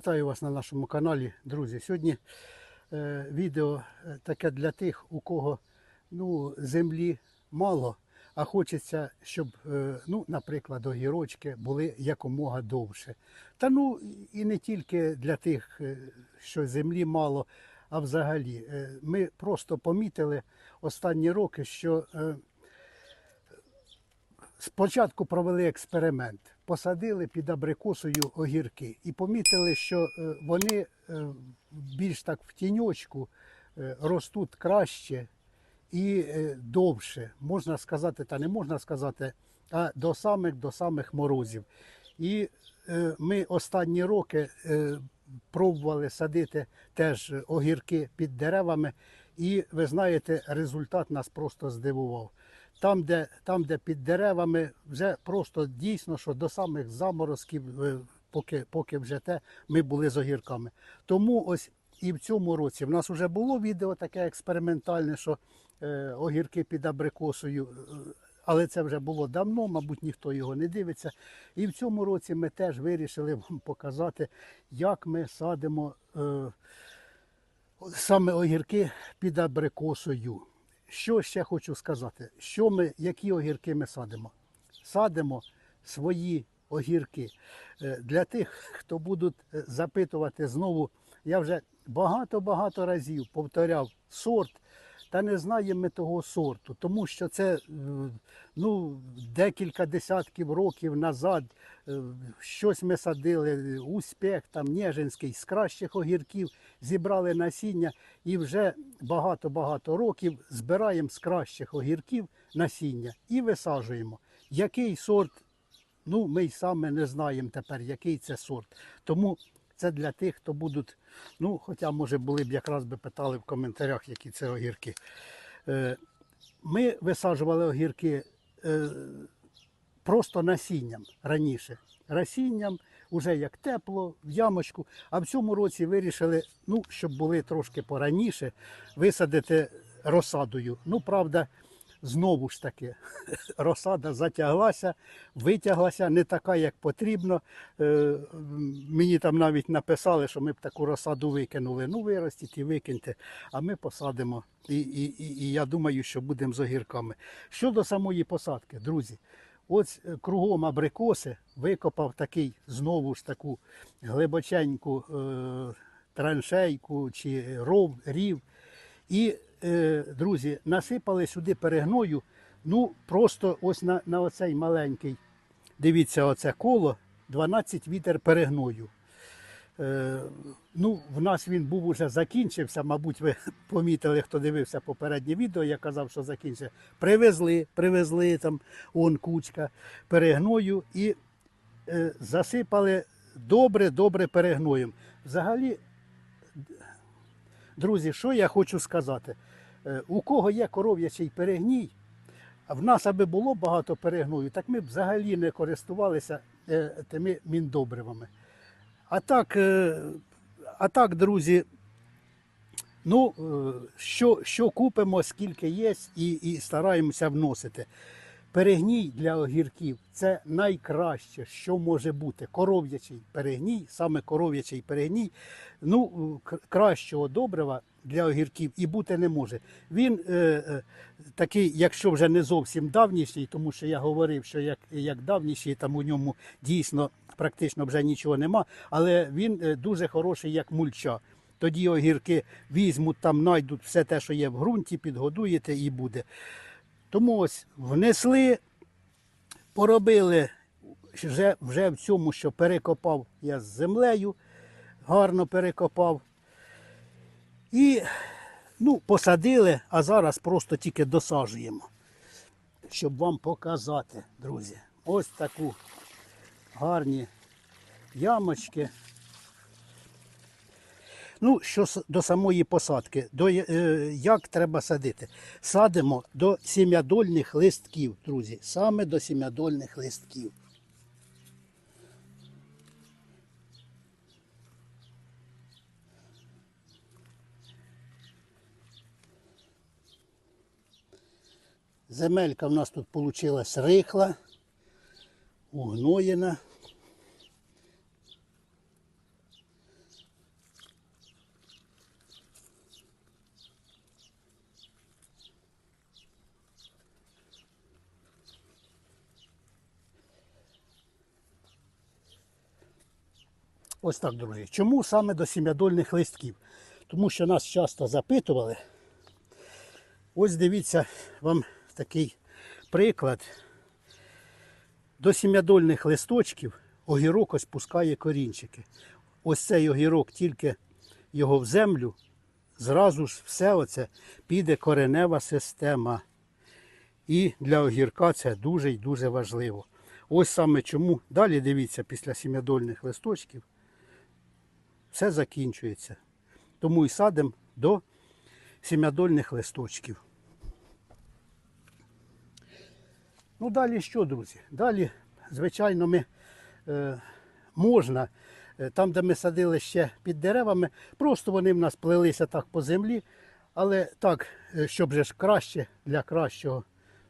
Вітаю вас на нашому каналі, друзі. Сьогодні е, відео е, таке для тих, у кого ну, землі мало, а хочеться, щоб, е, ну, наприклад, огірочки були якомога довше. Та ну і не тільки для тих, е, що землі мало, а взагалі. Е, Ми просто помітили останні роки, що е, Спочатку провели експеримент, посадили під абрикосою огірки і помітили, що е, вони е, більш так в тіньочку е, ростуть краще і довше, можна сказати, та не можна сказати, а до самих до самих морозів. І ми останні роки пробували садити теж огірки під деревами, і ви знаєте, результат нас просто здивував. Там, де, там, де під деревами, вже просто дійсно, що до самих заморозків, е, поки, поки вже те, ми були з огірками. Тому ось і в цьому році в нас вже було відео таке експериментальне, що е, огірки під абрикосою, е, але це вже було давно, мабуть, ніхто його не дивиться. І в цьому році ми теж вирішили вам показати, як ми садимо е, саме огірки під абрикосою. Що ще хочу сказати? Що ми, які огірки ми садимо? Садимо свої огірки. Е, Для тих, хто будуть е, запитувати знову, я вже багато-багато разів повторяв сорт, та не знаємо ми того сорту, тому що це е, ну, декілька десятків років назад е, щось ми садили, успіх, там Нежинський, з кращих огірків зібрали насіння і вже багато-багато років збираємо з кращих огірків насіння і висаджуємо. Який сорт, ну ми й саме не знаємо тепер, який це сорт. Тому це для тих, хто будуть, ну, хоча, може, були б якраз би питали в коментарях, які це огірки. Е, Ми висаджували огірки е, просто насінням раніше. Насінням, вже як тепло, в ямочку. А в цьому році вирішили, ну, щоб були трошки пораніше, висадити розсадою. Ну, правда, знову ж таки, розсада затяглася, витяглася, не така, як потрібно. Е, Мені там навіть написали, що ми б таку розсаду викинули. Ну, виростіть і викиньте, а ми посадимо. І, і, і, і я думаю, що будемо з огірками. Щодо самої посадки, друзі, ось е, кругом абрикоси викопав такий знову ж таку глибоченьку е, траншейку чи ров, рів. І, друзі, насипали сюди перегною. Ну, просто ось на, на оцей маленький, дивіться, оце коло 12 вітер перегною. Е, ну, в нас він був уже закінчився. Мабуть, ви помітили, хто дивився попереднє відео, я казав, що закінчився. Привезли, привезли там он кучка перегною і е, засипали добре-добре перегноєм. Взагалі, друзі, що я хочу сказати? Е, у кого є коров'ячий перегній, в нас аби було багато перегною, так ми б взагалі не користувалися е, тими міндобривами. А так, е, а так, друзі, ну, що, що купимо, скільки є, і, і стараємося вносити. Перегній для огірків це найкраще, що може бути. Коров'ячий перегній, саме коров'ячий перегній, ну, кращого добрива для огірків і бути не може. Він е, е, такий, якщо вже не зовсім давнішній, тому що я говорив, що як, як давніший, там у ньому дійсно практично вже нічого нема, але він е, дуже хороший як мульча. Тоді огірки візьмуть, там знайдуть все те, що є в ґрунті, підгодуєте і буде. Тому ось внесли, поробили вже, вже в цьому, що перекопав я з землею, гарно перекопав. І ну, посадили, а зараз просто тільки досаджуємо, щоб вам показати, друзі. Ось таку гарні ямочки. Ну, що до самої посадки, до, е, як треба садити? Садимо до сім'ядольних листків, друзі, саме до сім'ядольних листків. Земелька в нас тут вийшла рихла, угноєна. Ось так, друзі. Чому саме до сім'ядольних листків? Тому що нас часто запитували. Ось дивіться, вам такий приклад. До сім'ядольних листочків огірок ось пускає корінчики. Ось цей огірок, тільки його в землю, зразу ж все оце піде коренева система. І для огірка це дуже і дуже важливо. Ось саме чому. Далі дивіться, після сім'ядольних листочків все закінчується. Тому і садимо до сім'ядольних листочків. Ну, далі що, друзі? Далі, звичайно, ми е, можна, е, там, де ми садили ще під деревами, просто вони в нас плелися так по землі, але так, е, щоб же ж краще для кращого,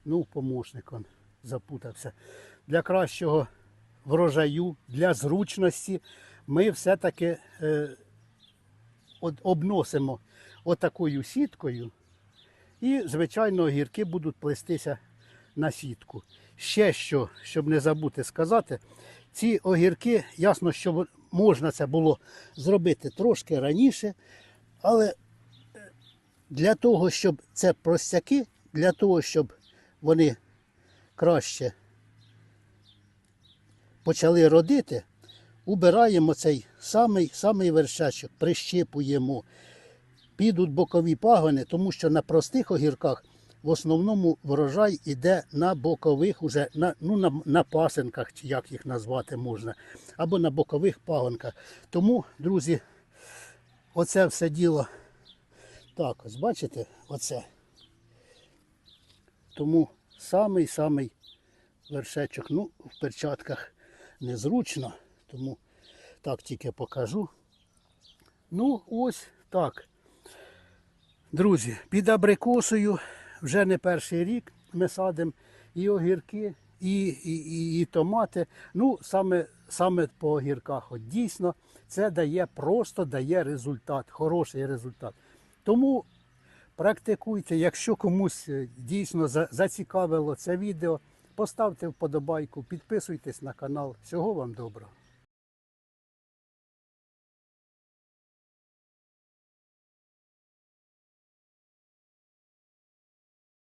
ну, помощник он запутався, для кращого врожаю, для зручності, ми все-таки е, обносимо отакою сіткою. І, звичайно, огірки будуть плестися на сітку. Ще що, щоб не забути сказати, ці огірки, ясно, що можна це було зробити трошки раніше, але е, для того, щоб це простяки, для того, щоб вони краще почали родити, убираємо цей самий, самий вершечок, прищипуємо підуть бокові пагони, тому що на простих огірках в основному врожай іде на бокових, уже, на, ну, на, на пасенках, чи як їх назвати можна, або на бокових пагонках. Тому, друзі, оце все діло. Так, ось бачите, оце. Тому самий-самий вершечок. Ну, в перчатках незручно, тому так тільки покажу. Ну, ось так. Друзі, під абрикосою вже не перший рік ми садимо і огірки, і, і, і, і томати. Ну, саме, саме по огірках. От дійсно, це дає просто дає результат, хороший результат. Тому практикуйте, якщо комусь е, дійсно зацікавило це відео, поставте вподобайку, підписуйтесь на канал. Всього вам доброго.